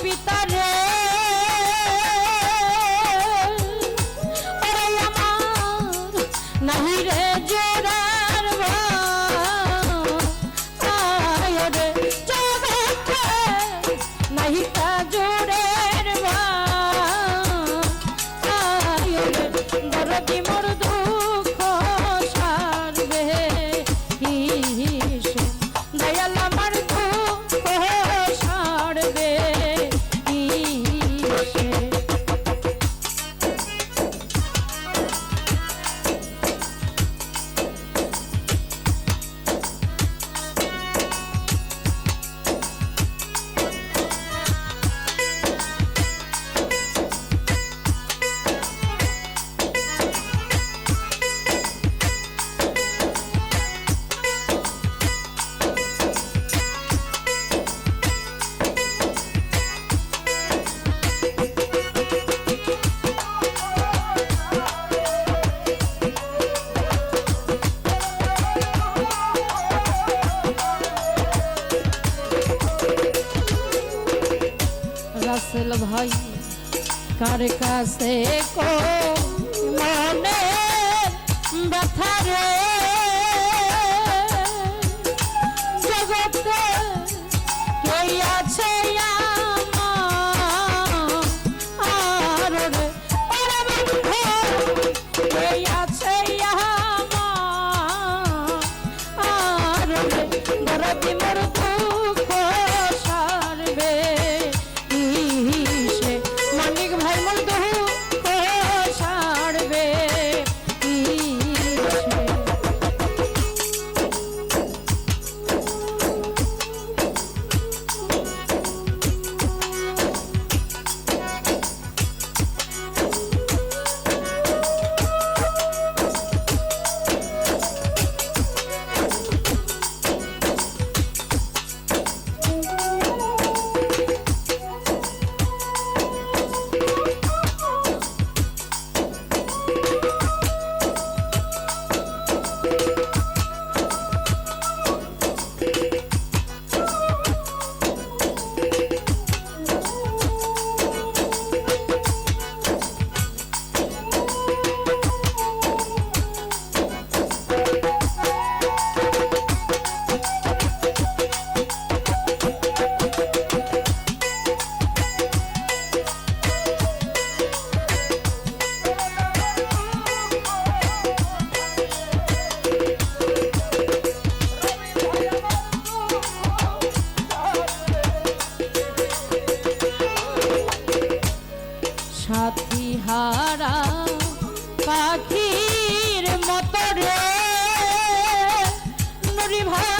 hospital Rasel ভাই, কার কাছে কো মনে ব্যথা রে? জগতে কে আছে আছে আমার? রে দরদি মোর দিহারা পাখির মতো রে। নুরি ভাই